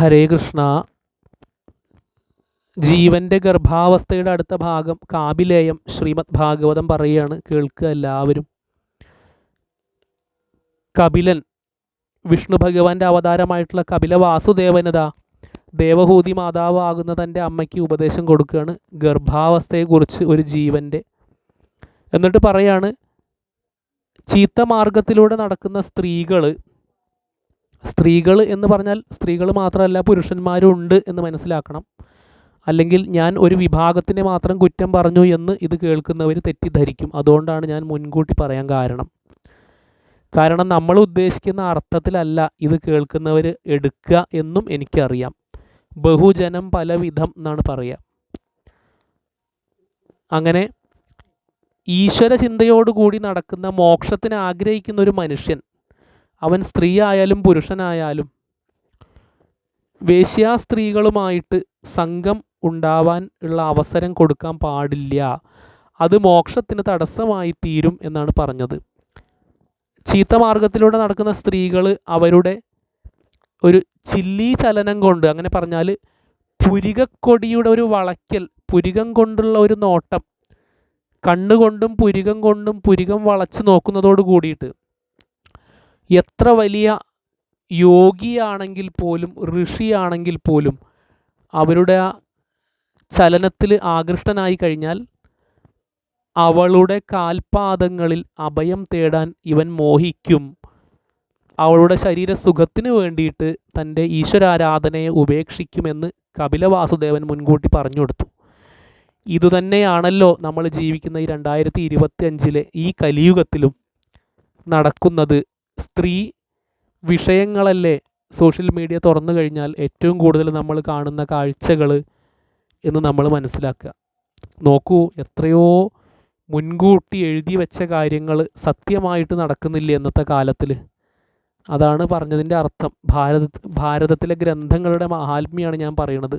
ഹരേ കൃഷ്ണ. ജീവന്റെ ഗർഭാവസ്ഥയുടെ അടുത്ത ഭാഗം കാബിലേയം ശ്രീമദ് ഭാഗവതം പറയുകയാണ് കേൾക്കുക എല്ലാവരും. കപിലൻ വിഷ്ണു ഭഗവാന്റെ അവതാരമായിട്ടുള്ള കപില വാസുദേവനത ദേവഹൂതി മാതാവാകുന്ന തന്റെ അമ്മയ്ക്ക് ഉപദേശം കൊടുക്കുകയാണ് ഗർഭാവസ്ഥയെക്കുറിച്ച് ഒരു ജീവന്റെ എന്നിട്ട് പറയാണ് ചീത്ത മാർഗത്തിലൂടെ നടക്കുന്ന സ്ത്രീകൾ സ്ത്രീകൾ എന്ന് പറഞ്ഞാൽ സ്ത്രീകൾ മാത്രമല്ല പുരുഷന്മാരും ഉണ്ട് എന്ന് മനസ്സിലാക്കണം. അല്ലെങ്കിൽ ഞാൻ ഒരു വിഭാഗത്തിനെ മാത്രം കുറ്റം പറഞ്ഞു എന്ന് ഇത് കേൾക്കുന്നവർ തെറ്റിദ്ധരിക്കും. അതുകൊണ്ടാണ് ഞാൻ മുൻകൂട്ടി പറയാൻ കാരണം. കാരണം നമ്മൾ ഉദ്ദേശിക്കുന്ന അർത്ഥത്തിലല്ല ഇത് കേൾക്കുന്നവർ എടുക്കുക എന്നും എനിക്കറിയാം. ബഹുജനം പലവിധം എന്നാണ് പറയുക അങ്ങനെ ഈശ്വര ചിന്തയോടുകൂടി നടക്കുന്ന മോക്ഷത്തിന് ആഗ്രഹിക്കുന്ന ഒരു മനുഷ്യൻ അവൻ സ്ത്രീ ആയാലും പുരുഷനായാലും വേശ്യാ സ്ത്രീകളുമായിട്ട് സംഘം ഉണ്ടാവാൻ ഉള്ള അവസരം കൊടുക്കാൻ പാടില്ല. അത് മോക്ഷത്തിന് തടസ്സമായി തീരും എന്നാണ് പറഞ്ഞത്. ചീത്ത മാർഗത്തിലൂടെ നടക്കുന്ന സ്ത്രീകൾ അവരുടെ ഒരു ചില്ലി ചലനം കൊണ്ട് അങ്ങനെ പറഞ്ഞാൽ പുരികക്കൊടിയുടെ ഒരു വളയ്ക്കൽ പുരികം കൊണ്ടുള്ള ഒരു നോട്ടം കണ്ണുകൊണ്ടും പുരികം കൊണ്ടും പുരികം വളച്ച് നോക്കുന്നതോട് കൂടിയിട്ട് എത്ര വലിയ യോഗിയാണെങ്കിൽ പോലും ഋഷിയാണെങ്കിൽ പോലും അവരുടെ ആ ചലനത്തിൽ ആകൃഷ്ടനായി കഴിഞ്ഞാൽ അവളുടെ കാൽപാദങ്ങളിൽ അഭയം തേടാൻ ഇവൻ മോഹിക്കും. അവളുടെ ശരീര സുഖത്തിന് വേണ്ടിയിട്ട് തന്റെ ഈശ്വരാരാധനയെ ഉപേക്ഷിക്കുമെന്ന് കപില വാസുദേവൻ മുൻകൂട്ടി പറഞ്ഞു കൊടുത്തു ഇതുതന്നെയാണല്ലോ നമ്മൾ ജീവിക്കുന്ന ഈ രണ്ടായിരത്തി ഇരുപത്തി അഞ്ചിലെ ഈ കലിയുഗത്തിലും നടക്കുന്നത്. സ്ത്രീ വിഷയങ്ങളല്ലേ സോഷ്യൽ മീഡിയ തുറന്നു കഴിഞ്ഞാൽ ഏറ്റവും കൂടുതൽ നമ്മൾ കാണുന്ന കാഴ്ചകൾ എന്ന് നമ്മൾ മനസ്സിലാക്കുക. നോക്കൂ എത്രയോ മുൻകൂട്ടി എഴുതി വെച്ച കാര്യങ്ങൾ സത്യമായിട്ട് നടക്കുന്നില്ല ഇന്നത്തെ കാലത്തിൽ അതാണ് പറഞ്ഞതിന്റെ അർത്ഥം. ഭാരത ഭാരതത്തിലെ ഗ്രന്ഥങ്ങളുടെ മഹാത്മ്യമാണ് ഞാൻ പറയുന്നത്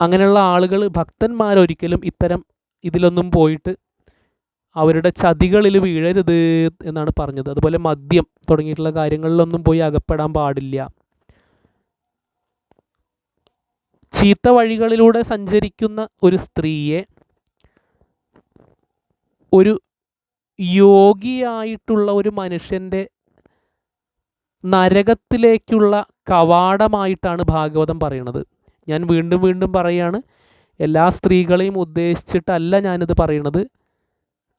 അങ്ങനെയുള്ള ആളുകൾ ഭക്തന്മാരൊരിക്കലും ഇത്തരം ഇതിലൊന്നും പോയിട്ട് അവരുടെ ചതികളിൽ വീഴരുത് എന്നാണ് പറഞ്ഞത്. അതുപോലെ മദ്യം തുടങ്ങിയിട്ടുള്ള കാര്യങ്ങളിലൊന്നും പോയി അകപ്പെടാൻ പാടില്ല. ചീത്ത വഴികളിലൂടെ സഞ്ചരിക്കുന്ന ഒരു സ്ത്രീയെ ഒരു യോഗിയായിട്ടുള്ള ഒരു മനുഷ്യന്റെ നരകത്തിലേക്കുള്ള കവാടമായിട്ടാണ് ഭാഗവതം പറയുന്നത്. ഞാൻ വീണ്ടും വീണ്ടും പറയുകയാണ് എല്ലാ സ്ത്രീകളെയും ഉദ്ദേശിച്ചിട്ടല്ല ഞാനിത് പറയുന്നത്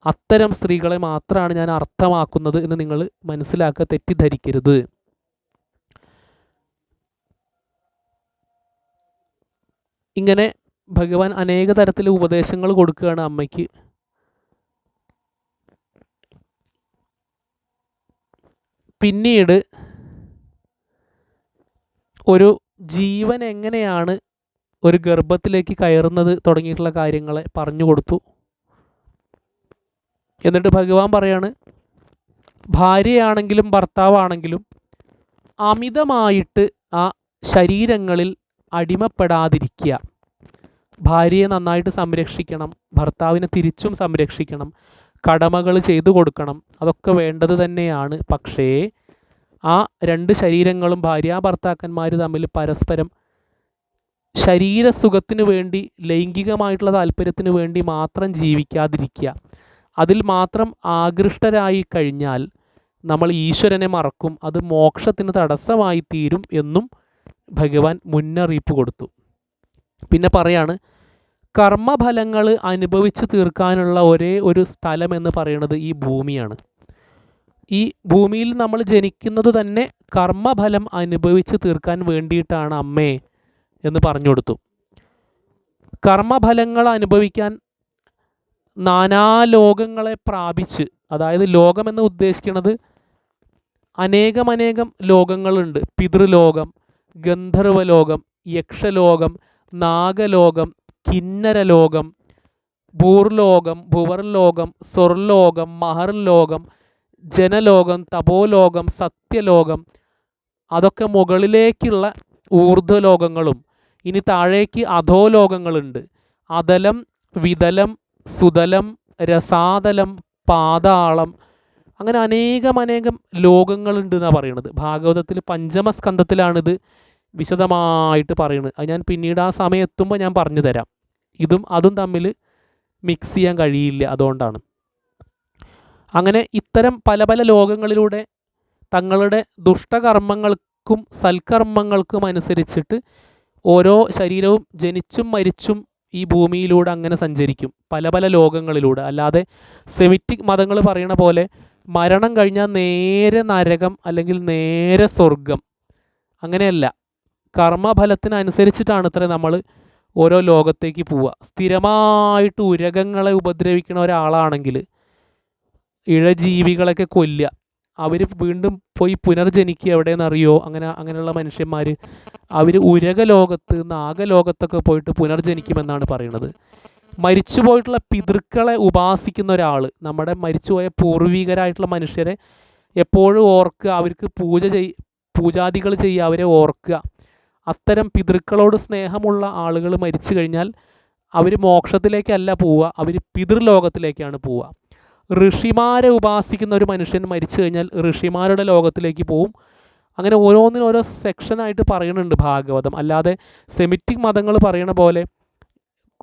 അത്തരം സ്ത്രീകളെ മാത്രമാണ് ഞാൻ അർത്ഥമാക്കുന്നത് എന്ന് നിങ്ങൾ മനസ്സിലാക്കുക തെറ്റിദ്ധരിക്കരുത്. ഇങ്ങനെ ഭഗവാൻ അനേക തരത്തിൽ ഉപദേശങ്ങൾ കൊടുക്കുകയാണ് അമ്മയ്ക്ക്. പിന്നീട് ഒരു ജീവൻ എങ്ങനെയാണ് ഒരു ഗർഭത്തിലേക്ക് കയറുന്നത് തുടങ്ങിയിട്ടുള്ള കാര്യങ്ങളെ പറഞ്ഞു കൊടുത്തു. എന്നിട്ട് ഭഗവാൻ പറയാണ് ഭാര്യയാണെങ്കിലും ഭർത്താവാണെങ്കിലും അമിതമായിട്ട് ആ ശരീരങ്ങളിൽ അടിമപ്പെടാതിരിക്കുക. ഭാര്യയെ നന്നായിട്ട് സംരക്ഷിക്കണം ഭർത്താവിനെ തിരിച്ചും സംരക്ഷിക്കണം കടമകൾ ചെയ്തു കൊടുക്കണം അതൊക്കെ വേണ്ടത് തന്നെയാണ്. പക്ഷേ ആ രണ്ട് ശരീരങ്ങളും ഭാര്യ ഭർത്താക്കന്മാർ തമ്മിൽ പരസ്പരം ശരീരസുഖത്തിന് വേണ്ടി ലൈംഗികമായിട്ടുള്ള താല്പര്യത്തിന് വേണ്ടി മാത്രം ജീവിക്കാതിരിക്കുക. അതിൽ മാത്രം ആകൃഷ്ടരായി കഴിഞ്ഞാൽ നമ്മൾ ഈശ്വരനെ മറക്കും അത് മോക്ഷത്തിന് തടസ്സമായി തീരും എന്നും ഭഗവാൻ മുന്നറിയിപ്പ് കൊടുത്തു. പിന്നെ പറയാണ് കർമ്മഫലങ്ങൾ അനുഭവിച്ച് തീർക്കാനുള്ള ഒരേ ഒരു സ്ഥലം എന്ന് പറയുന്നത് ഈ ഭൂമിയാണ്. ഈ ഭൂമിയിൽ നമ്മൾ ജനിക്കുന്നത് തന്നെ കർമ്മഫലം അനുഭവിച്ച് തീർക്കാൻ വേണ്ടിയിട്ടാണ് അമ്മേ എന്ന് പറഞ്ഞു കൊടുത്തു. കർമ്മഫലങ്ങൾ അനുഭവിക്കാൻ നാനാലോകങ്ങളെ പ്രാപിച്ച് അതായത് ലോകമെന്ന് ഉദ്ദേശിക്കുന്നത് അനേകമനേകം ലോകങ്ങളുണ്ട്. പിതൃലോകം ഗന്ധർവലോകം യക്ഷലോകം നാഗലോകം കിന്നരലോകം ഭൂർലോകം ഭുവർലോകം സ്വർലോകം മഹർലോകം ജനലോകം തപോലോകം സത്യലോകം അതൊക്കെ മുകളിലേക്കുള്ള ഊർധ്വലോകങ്ങളും ഇനി താഴേക്ക് അധോലോകങ്ങളുണ്ട്. അതലം വിതലം സുതലം രസാതലം പാതാളം അങ്ങനെ അനേകം അനേകം ലോകങ്ങളുണ്ട് എന്നാണ് പറയുന്നത് ഭാഗവതത്തിൽ പഞ്ചമസ്കന്ധത്തിലാണിത് വിശദമായിട്ട് പറയുന്നത് അത് ഞാൻ പിന്നീട് ആ സമയം എത്തുമ്പോൾ ഞാൻ പറഞ്ഞു തരാം ഇതും അതും തമ്മിൽ മിക്സ് ചെയ്യാൻ കഴിയില്ല അതുകൊണ്ടാണ്. അങ്ങനെ ഇത്തരം പല പല ലോകങ്ങളിലൂടെ തങ്ങളുടെ ദുഷ്ടകർമ്മങ്ങൾക്കും സൽക്കർമ്മങ്ങൾക്കും അനുസരിച്ചിട്ട് ഓരോ ശരീരവും ജനിച്ചും മരിച്ചും ഈ ഭൂമിയിലൂടെ അങ്ങനെ സഞ്ചരിക്കും. പല പല ലോകങ്ങളിലൂടെ. അല്ലാതെ സെമിറ്റിക് മതങ്ങൾ പറയണ പോലെ മരണം കഴിഞ്ഞാൽ നേരെ നരകം അല്ലെങ്കിൽ നേരെ സ്വർഗം. അങ്ങനെയല്ല. കർമ്മഫലത്തിനനുസരിച്ചിട്ടാണ് ഇത്ര നമ്മൾ ഓരോ ലോകത്തേക്ക് പോവുക. സ്ഥിരമായിട്ട് ഉരകങ്ങളെ ഉപദ്രവിക്കുന്ന ഒരാളാണെങ്കിൽ ഇഴജീവികളൊക്കെ കൊല്ലുക. അവർ വീണ്ടും പോയി പുനർജനിക്കുക എവിടെയെന്നറിയോ? അങ്ങനെ അങ്ങനെയുള്ള മനുഷ്യന്മാർ അവർ ഉരക ലോകത്ത് നാഗലോകത്തൊക്കെ പോയിട്ട് പുനർജനിക്കുമെന്നാണ് പറയുന്നത്. മരിച്ചുപോയിട്ടുള്ള പിതൃക്കളെ ഉപാസിക്കുന്ന ഒരാൾ നമ്മുടെ മരിച്ചുപോയ പൂർവികരായിട്ടുള്ള മനുഷ്യരെ എപ്പോഴും ഓർക്കുക അവർക്ക് പൂജ ചെയ് പൂജാദികൾ ചെയ്യുക അവരെ ഓർക്കുക. അത്തരം പിതൃക്കളോട് സ്നേഹമുള്ള ആളുകൾ മരിച്ചു കഴിഞ്ഞാൽ അവർ മോക്ഷത്തിലേക്കല്ല പോവുക അവർ പിതൃലോകത്തിലേക്കാണ് പോവുക. ഋഷിമാരെ ഉപാസിക്കുന്ന ഒരു മനുഷ്യൻ മരിച്ചു കഴിഞ്ഞാൽ ഋഷിമാരുടെ ലോകത്തിലേക്ക് പോവും. അങ്ങനെ ഓരോന്നിനും ഓരോ സെക്ഷനായിട്ട് പറയുന്നുണ്ട് ഭാഗവതം. അല്ലാതെ സെമിറ്റിക് മതങ്ങൾ പറയണ പോലെ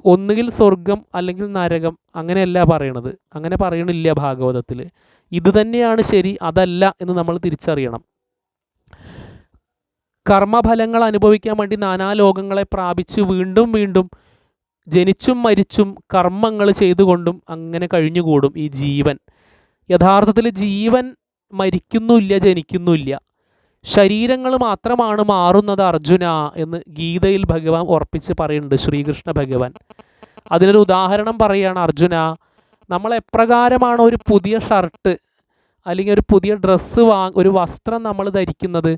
ഒന്നുകിൽ സ്വർഗം അല്ലെങ്കിൽ നരകം അങ്ങനെയല്ല പറയണത്. അങ്ങനെ പറയണില്ല ഭാഗവതത്തിൽ. ഇത് തന്നെയാണ് ശരി അതല്ല എന്ന് നമ്മൾ തിരിച്ചറിയണം. കർമ്മഫലങ്ങൾ അനുഭവിക്കാൻ വേണ്ടി നാനാ ലോകങ്ങളെ പ്രാപിച്ച് വീണ്ടും വീണ്ടും ജനിച്ചും മരിച്ചും കർമ്മങ്ങൾ ചെയ്തുകൊണ്ടും അങ്ങനെ കഴിഞ്ഞുകൂടും ഈ ജീവൻ. യഥാർത്ഥത്തിൽ ജീവൻ മരിക്കുന്നില്ല ജനിക്കുന്നില്ല ശരീരങ്ങൾ മാത്രമാണ് മാറുന്നത് അർജുന എന്ന് ഗീതയിൽ ഭഗവാൻ ഉറപ്പിച്ച് പറയുന്നുണ്ട് ശ്രീകൃഷ്ണ ഭഗവാൻ. അതിനൊരു ഉദാഹരണം പറയുകയാണ് അർജുന നമ്മൾ എപ്രകാരമാണ് ഒരു പുതിയ ഷർട്ട് അല്ലെങ്കിൽ ഒരു പുതിയ ഡ്രസ്സ് വാ ഒരു വസ്ത്രം നമ്മൾ ധരിക്കുന്നത്.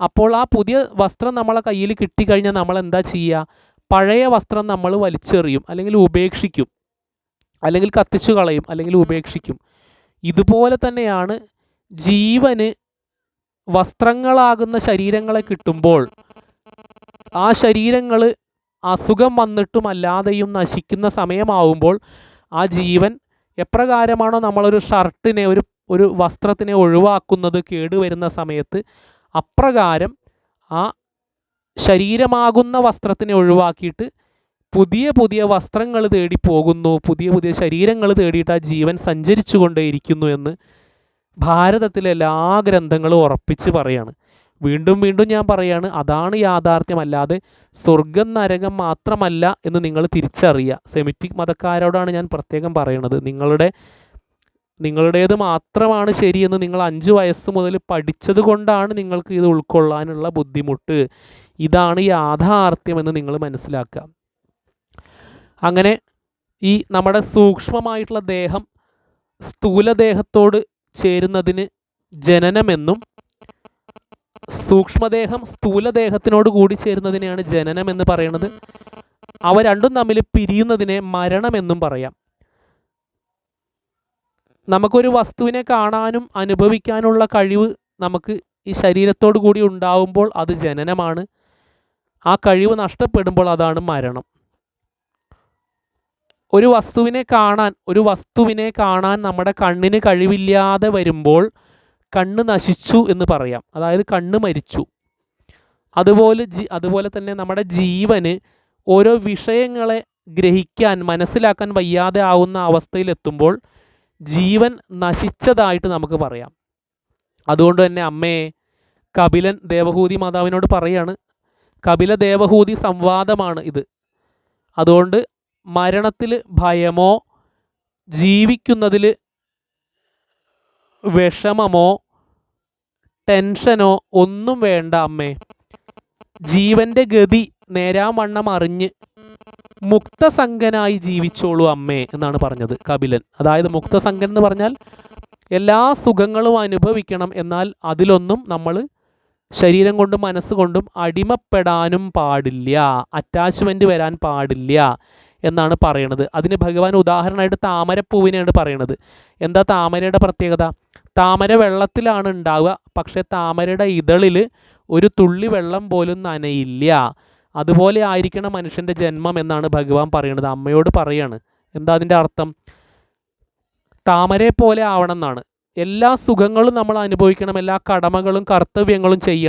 അപ്പോൾ ആ പുതിയ വസ്ത്രം നമ്മളെ കയ്യിൽ കിട്ടിക്കഴിഞ്ഞാൽ നമ്മൾ എന്താ ചെയ്യുക? പഴയ വസ്ത്രം നമ്മൾ വലിച്ചെറിയും അല്ലെങ്കിൽ ഉപേക്ഷിക്കും. അല്ലെങ്കിൽ കത്തിച്ചു കളയും അല്ലെങ്കിൽ ഉപേക്ഷിക്കും. ഇതുപോലെ തന്നെയാണ് ജീവന് വസ്ത്രങ്ങളാകുന്ന ശരീരങ്ങളെ കിട്ടുമ്പോൾ ആ ശരീരങ്ങൾ അസുഖം വന്നിട്ടും അല്ലാതെയും നശിക്കുന്ന സമയമാവുമ്പോൾ ആ ജീവൻ എപ്രകാരമാണോ നമ്മളൊരു ഷർട്ടിനെ ഒരു ഒരു വസ്ത്രത്തിനെ ഒഴിവാക്കുന്നത് കേടുവരുന്ന സമയത്ത് അപ്രകാരം ആ ശരീരമാകുന്ന വസ്ത്രത്തിനെ ഒഴിവാക്കിയിട്ട് പുതിയ പുതിയ വസ്ത്രങ്ങൾ തേടി പോകുന്നു പുതിയ പുതിയ ശരീരങ്ങൾ തേടിയിട്ട് ആ ജീവൻ സഞ്ചരിച്ചു കൊണ്ടേയിരിക്കുന്നു എന്ന് ഭാരതത്തിലെ എല്ലാ ഗ്രന്ഥങ്ങളും ഉറപ്പിച്ച് പറയാണ്. വീണ്ടും വീണ്ടും ഞാൻ പറയാണ് അതാണ് യാഥാർത്ഥ്യമല്ലാതെ സ്വർഗം നരകം മാത്രമല്ല എന്ന് നിങ്ങൾ തിരിച്ചറിയുക. സെമിറ്റിക് മതക്കാരോടാണ് ഞാൻ പ്രത്യേകം പറയണത്. നിങ്ങളുടെ നിങ്ങളുടേത് മാത്രമാണ് ശരിയെന്ന് നിങ്ങൾ അഞ്ച് വയസ്സ് മുതൽ പഠിച്ചത് കൊണ്ടാണ് നിങ്ങൾക്ക് ഇത് ഉൾക്കൊള്ളാനുള്ള ബുദ്ധിമുട്ട്. ഇതാണ് യാഥാർത്ഥ്യമെന്ന് നിങ്ങൾ മനസ്സിലാക്കുക. അങ്ങനെ ഈ നമ്മുടെ സൂക്ഷ്മമായിട്ടുള്ള ദേഹം സ്ഥൂലദേഹത്തോട് ചേരുന്നതിന് ജനനമെന്നും സൂക്ഷ്മദേഹം സ്ഥൂലദേഹത്തിനോട് കൂടി ചേരുന്നതിനെയാണ് ജനനം എന്ന് പറയുന്നത്. അവ രണ്ടും തമ്മിൽ പിരിയുന്നതിനെ മരണമെന്നും പറയാം. നമുക്കൊരു വസ്തുവിനെ കാണാനും അനുഭവിക്കാനുള്ള കഴിവ് നമുക്ക് ഈ ശരീരത്തോടു കൂടി ഉണ്ടാവുമ്പോൾ അത് ജനനമാണ്. ആ കഴിവ് നഷ്ടപ്പെടുമ്പോൾ അതാണ് മരണം. ഒരു വസ്തുവിനെ കാണാൻ ഒരു വസ്തുവിനെ കാണാൻ നമ്മുടെ കണ്ണിന് കഴിവില്ലാതെ വരുമ്പോൾ കണ്ണ് നശിച്ചു എന്ന് പറയാം. അതായത് കണ്ണ് മരിച്ചു. അതുപോലെ ജി അതുപോലെ തന്നെ നമ്മുടെ ജീവന് ഓരോ വിഷയങ്ങളെ ഗ്രഹിക്കാൻ മനസ്സിലാക്കാൻ വയ്യാതെ ആവുന്ന അവസ്ഥയിലെത്തുമ്പോൾ ജീവൻ നശിച്ചതായിട്ട് നമുക്ക് പറയാം. അതുകൊണ്ട് തന്നെ അമ്മയെ കപിലൻ ദേവഹൂതി മാതാവിനോട് പറയാണ് കപില ദേവഹൂതി സംവാദമാണ് ഇത്. അതുകൊണ്ട് മരണത്തിൽ ഭയമോ ജീവിക്കുന്നതിൽ വിഷമമോ ടെൻഷനോ ഒന്നും വേണ്ട അമ്മേ. ജീവന്റെ ഗതി നേരാം വണ്ണം അറിഞ്ഞ് മുക്തസംഗനായി ജീവിച്ചോളൂ അമ്മേ എന്നാണ് പറഞ്ഞത് കപിലൻ. അതായത് മുക്തസംഗൻ എന്ന് പറഞ്ഞാൽ എല്ലാ സുഖങ്ങളും അനുഭവിക്കണം എന്നാൽ അതിലൊന്നും നമ്മൾ ശരീരം കൊണ്ടും മനസ്സുകൊണ്ടും അടിമപ്പെടാനും പാടില്ല. അറ്റാച്ച്മെന്റ് വരാൻ പാടില്ല എന്നാണ് പറയണത്. അതിന് ഭഗവാൻ ഉദാഹരണമായിട്ട് താമരപ്പൂവിനെയാണ് പറയണത്. എന്താ താമരയുടെ പ്രത്യേകത? താമര വെള്ളത്തിലാണ് ഉണ്ടാവുക. പക്ഷേ താമരയുടെ ഇതളിൽ ഒരു തുള്ളി വെള്ളം പോലും നനയില്ല. അതുപോലെ ആയിരിക്കണം മനുഷ്യന്റെ ജന്മം എന്നാണ് ഭഗവാൻ പറയുന്നത്. അമ്മയോട് പറയാണ്. എന്താ അതിന്റെ അർത്ഥം? താമരയെ പോലെ ആവണം എന്നാണ്. എല്ലാ സുഖങ്ങളും നമ്മൾ അനുഭവിക്കണം. എല്ലാ കടമകളും കർത്തവ്യങ്ങളും ചെയ്യണം.